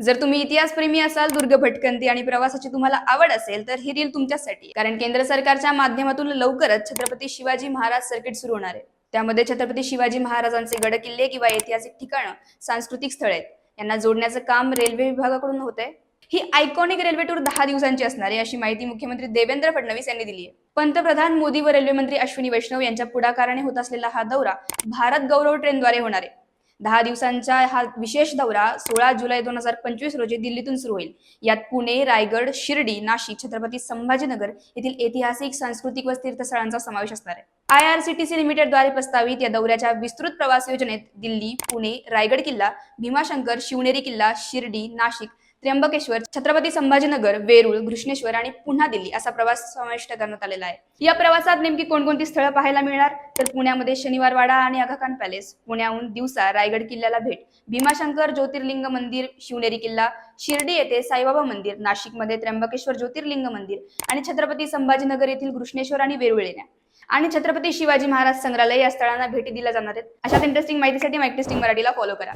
जर तुम्ही इतिहासप्रेमी असाल दुर्ग भटकंती आणि प्रवासाची तुम्हाला आवड असेल तर ही रील तुमच्यासाठी. कारण केंद्र सरकारच्या माध्यमातून लवकरच छत्रपती शिवाजी महाराज सर्किट सुरू होणार आहे. त्यामध्ये छत्रपती शिवाजी महाराजांचे गड किल्ले किंवा ऐतिहासिक ठिकाणं सांस्कृतिक स्थळे आहेत. यांना जोडण्याचं काम रेल्वे विभागाकडून होत आहे ही आयकॉनिक रेल्वे टूर दहा दिवसांची असणार आहे अशी माहिती मुख्यमंत्री देवेंद्र फडणवीस यांनी दिली आहे. पंतप्रधान मोदी व रेल्वे मंत्री अश्विनी वैष्णव यांच्या पुढाकाराने होत असलेला हा दौरा भारत गौरव ट्रेनद्वारे होणार आहे. दहा दिवसांचा हा विशेष दौरा सोळा जुलै दोन हजार पंचवीस रोजी दिल्लीतून सुरू होईल. यात पुणे रायगड शिर्डी नाशिक छत्रपती संभाजीनगर येथील ऐतिहासिक सांस्कृतिक व तीर्थस्थळांचा समावेश असणार आहे. I R C T C लिमिटेडद्वारे प्रस्तावित या दौऱ्याच्या विस्तृत प्रवास योजनेत दिल्ली पुणे रायगड किल्ला भीमाशंकर शिवनेरी किल्ला शिर्डी नाशिक त्र्यंबकेश्वर छत्रपती संभाजीनगर वेरूळ घृष्णेश्वर आणि पुन्हा दिल्ली असा प्रवास समाविष्ट करण्यात आलेला आहे. या प्रवासात नेमकी कोणकोणती स्थळं पाहायला मिळणार? तर पुण्यामध्ये शनिवारवाडा आणि आगाखान पॅलेस पुण्याहून दिवसा रायगड किल्ल्याला भेट भीमाशंकर ज्योतिर्लिंग मंदिर शिवनेरी किल्ला शिर्डी येथे साईबाबा मंदिर नाशिकमध्ये त्र्यंबकेश्वर ज्योतिर्लिंग मंदिर आणि छत्रपती संभाजीनगर येथील घृष्णेश्वर आणि वेरूळ येण्या. आणि छत्रपती शिवाजी महाराज संग्रहालय या स्थळांना भेटी दिल्या जाणार आहेत. अशाच इंटरेस्टिंग माहितीसाठी माहिती मराठीला फॉलो करा.